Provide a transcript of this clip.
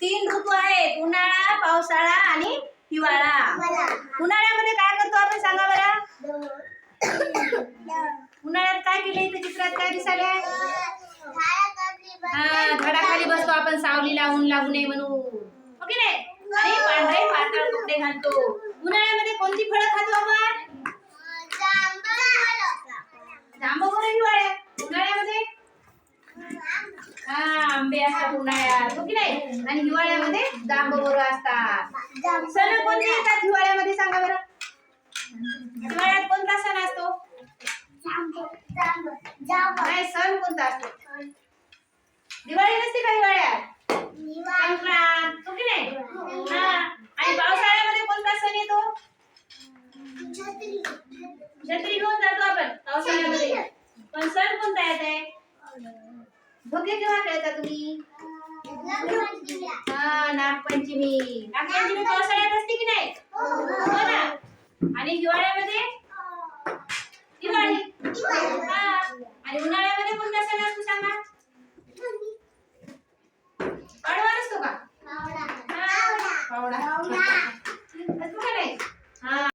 तीन ऋतू आहेत. उन्हाळा पावसाळा आणि हिवाळा. उन्हाळ्यामध्ये काय करतो आपण सांगा बरं? उन्हाळ्यात काय केलं इथे चित्रात? काय दिसायला? हा झाडाखाली बसतो आपण. सावलीला ऊन लागू नये म्हणून. हो की नाही? आणि पांढरे पातळ कपडे घालतो. उन्हाळ्यामध्ये कोणती फळं खातो आपण? जांब वगैरे हिवाळ्यात. उन्हाळ्यामध्ये? हा आंबे असतात उन्हाळ्यात हो की नाही? आणि हिवाळ्यामध्ये जांब बरोबर असतात. सण कोणते येतात हिवाळ्यामध्ये सांगा बरं? हिवाळ्यात कोणता सण असतो? नाही सण कोणता असतो? दिवाळी नसते का हिवाळ्यात संक्रांत हो की नाही हा आणि पावसाळ्यामध्ये कोणता सण येतो छत्री घेऊन जातो आपण पावसाळ्यामध्ये पण सण कोणता येत आहे भोगे केव्हा खेळता तुम्ही? हा नागपंचमी. नागपंचमी पावसाळ्यात असते की नाही? हो ना. आणि हिवाळ्यामध्ये